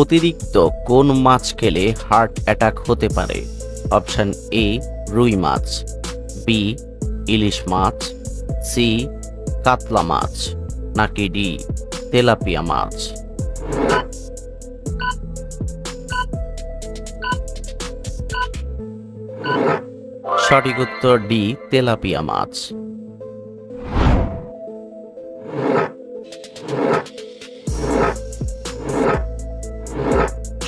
অতিরিক্ত কোন মাছ খেলে হার্ট অ্যাটাক হতে পারে? অপশান এ রুই মাছ বি ইলিশ মাছ সি কাতলা মাছ, নাকি ডি তেলাপিয়া মাছ? সঠিক উত্তর ডি তেলাপিয়া মাছ।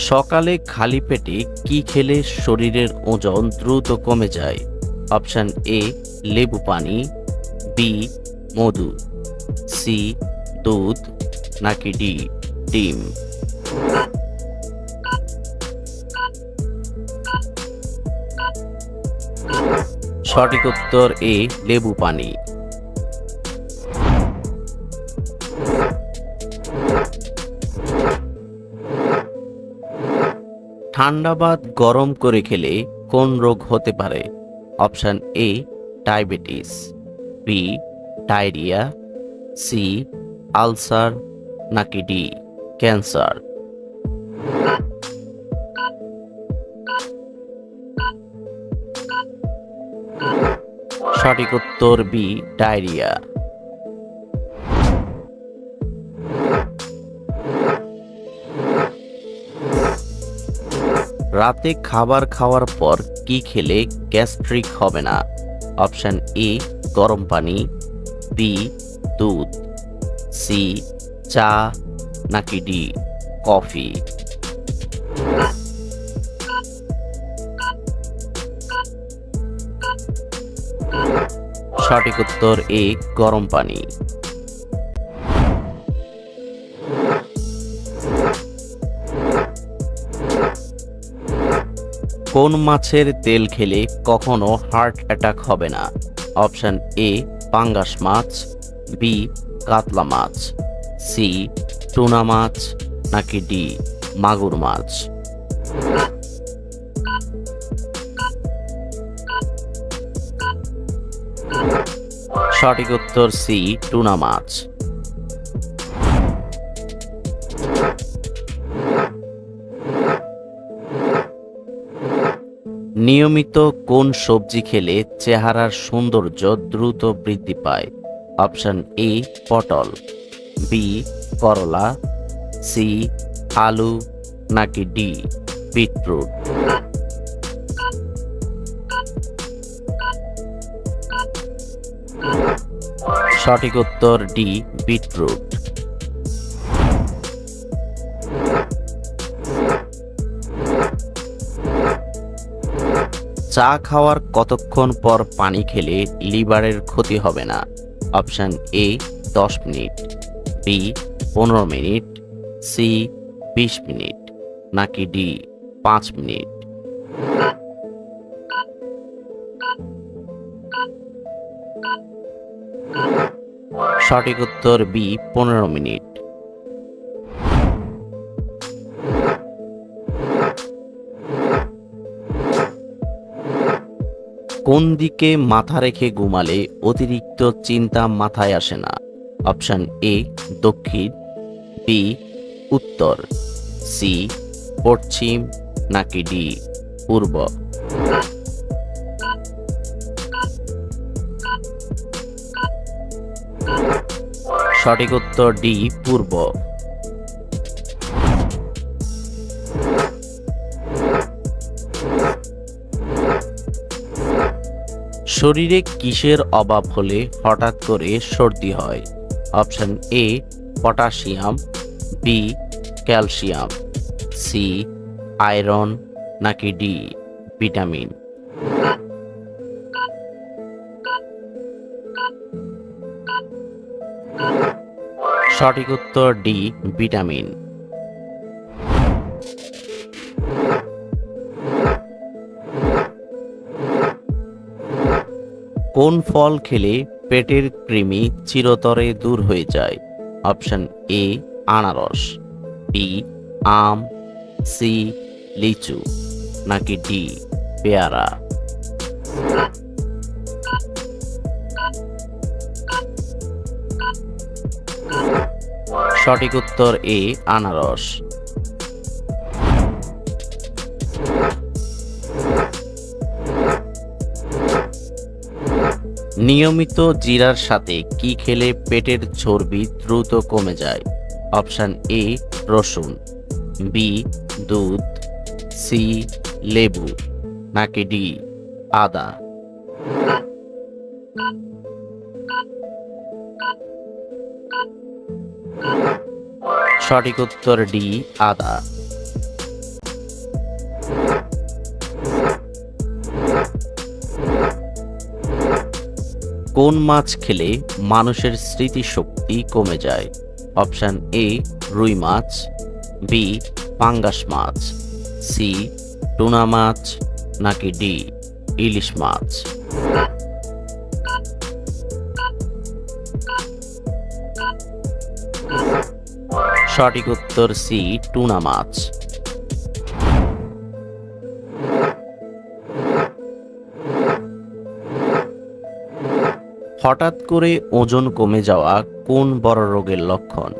সকালে খালি পেটে কি খেলে শরীরের ওজন দ্রুত কমে যায়? অপশান এ, লেবু পানি, বি, মধু, সি, দুধ, নাকি ডি, ডিম? সঠিক উত্তর এ, লেবু পানি। ঠান্ডা ভাত গরম করে খেলে কোন রোগ হতে পারে? Option A diabetes B diarrhoea C ulcer, নাকি ডি ক্যান্সার। সঠিক উত্তর বি ডায়রিয়া। রাতে খাবার খাওয়ার পর কি খেলে গ্যাস্ট্রিক হবে না? অপশান এ, গরম পানি, বি, দুধ, সি, চা, নাকি ডি, কফি? সঠিক উত্তর এ, গরম পানি। কোন মাছের তেল খেলে কখনো হার্ট অ্যাটাক হবে না? অপশান এ পাঙ্গাস মাছ বি কাতলা মাছ সি টুনা মাছ, নাকি ডি মাগুর মাছ? সঠিক উত্তর সি টুনা মাছ। নিয়মিত কোন সবজি খেলে চেহারার সৌন্দর্য দ্রুত বৃদ্ধি পায়? অপশন এ, পটল, বি, করলা, সি, আলু, নাকি ডি, বিটরুট? সঠিক উত্তর ডি, বিটরুট। চা খাওয়ার কতক্ষণ পর পানি খেলে লিভারের ক্ষতি হবে না? অপশান এ, দশ মিনিট। বি, পনেরো মিনিট। সি, বিশ মিনিট। নাকি ডি, পাঁচ মিনিট। সঠিক উত্তর বি, পনেরো মিনিট। কোন দিকে মাথা রেখে ঘুমালে অতিরিক্ত চিন্তা মাথায় আসে না? অপশন এ, দক্ষিণ, বি, উত্তর, সি, পশ্চিম, নাকি ডি, পূর্ব? সঠিক উত্তর ডি, পূর্ব। শরীরে কিসের অভাব হলে হঠাৎ করে সর্দি হয়? Option A, potassium, B, calcium, C, iron, নাকি ডি, ভিটামিন। সঠিক উত্তর ডি, ভিটামিন। কোন ফল খেলে পেটের কৃমি চিরতরে দূর হয়ে যায়? অপশন এ, আনারস, বি, আম, সি, লিচু, নাকি ডি, পেয়ারা? সঠিক উত্তর এ, আনারস। নিয়মিত জিরার সাথে কি খেলে পেটের চর্বি দ্রুত কমে যায়? অপশান এ, রসুন, বি, দুধ, সি, লেবু, নাকি ডি, আদা? সঠিক উত্তর ডি, আদা। কোন মাছ খেলে মানুষের স্মৃতিশক্তি কমে যায়? অপশান এ, রুই মাছ, বি, পাঙ্গাস মাছ, সি, টুনা মাছ, নাকি ডি, ইলিশ মাছ? সঠিক উত্তর সি, টুনা মাছ। হঠাৎ করে ওজন কমে যাওয়া কোন বড় রোগের লক্ষণ?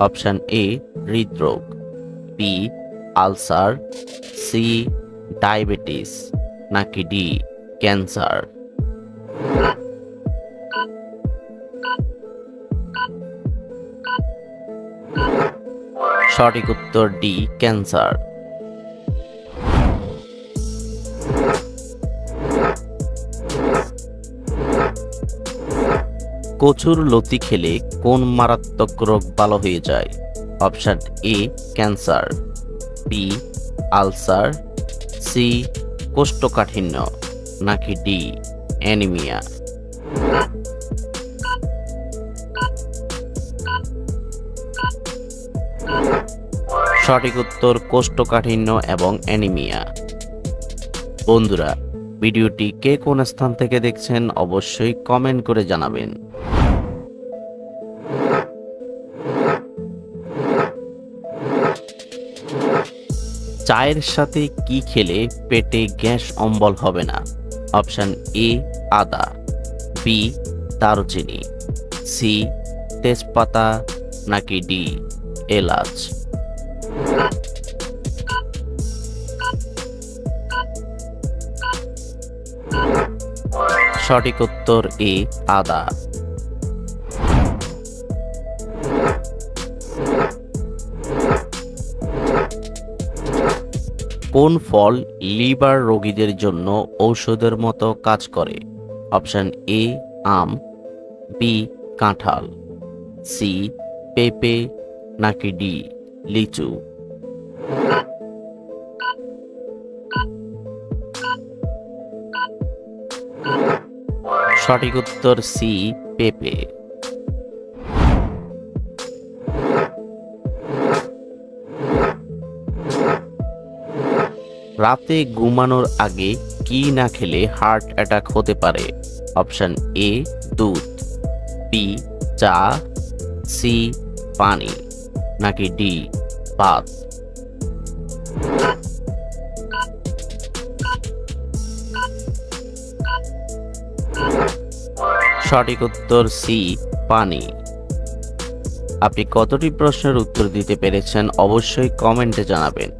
অপশান এ হৃদরোগ বি আলসার সি ডায়াবেটিস, নাকি ডি ক্যান্সার? সঠিক উত্তর ডি ক্যান্সার। কচুর লতি খেলে কোন মারাত্মক রোগ ভালো হয়ে যায়? Option A, cancer, B, ulcer, C, কোষ্ঠকাঠিন্য, নাকি ডি, অ্যানিমিয়া। সঠিক উত্তর কোষ্ঠকাঠিন্য এবং অ্যানিমিয়া। বন্ধুরা, ভিডিওটি কে কোন স্থান থেকে দেখছেন অবশ্যই কমেন্ট করে জানাবেন। চায়ের সাথে কি খেলে পেটে গ্যাস অম্বল হবে না? অপশান এ, আদা। বি, দারুচিনি। সি, তেজপাতা নাকি ডি, এলাচ? সঠিক উত্তর এ, আদা। কোন ফল লিভার রোগীদের জন্য ঔষধের মতো কাজ করে? অপশান এ, আম, বি, কাঁঠাল, সি, পেঁপে, নাকি ডি, লিচু? সঠিক উত্তর সি, পেঁপে। রাতে ঘুমানোর আগে কি না খেলে হার্ট অ্যাটাক হতে পারে? অপশান এ, দুধ, বি, চা, সি, পানি, নাকি ডি, ভাত? সঠিক উত্তর সি, পানি। আপনি কতটি প্রশ্নের উত্তর দিতে পেরেছেন অবশ্যই কমেন্টে জানাবেন।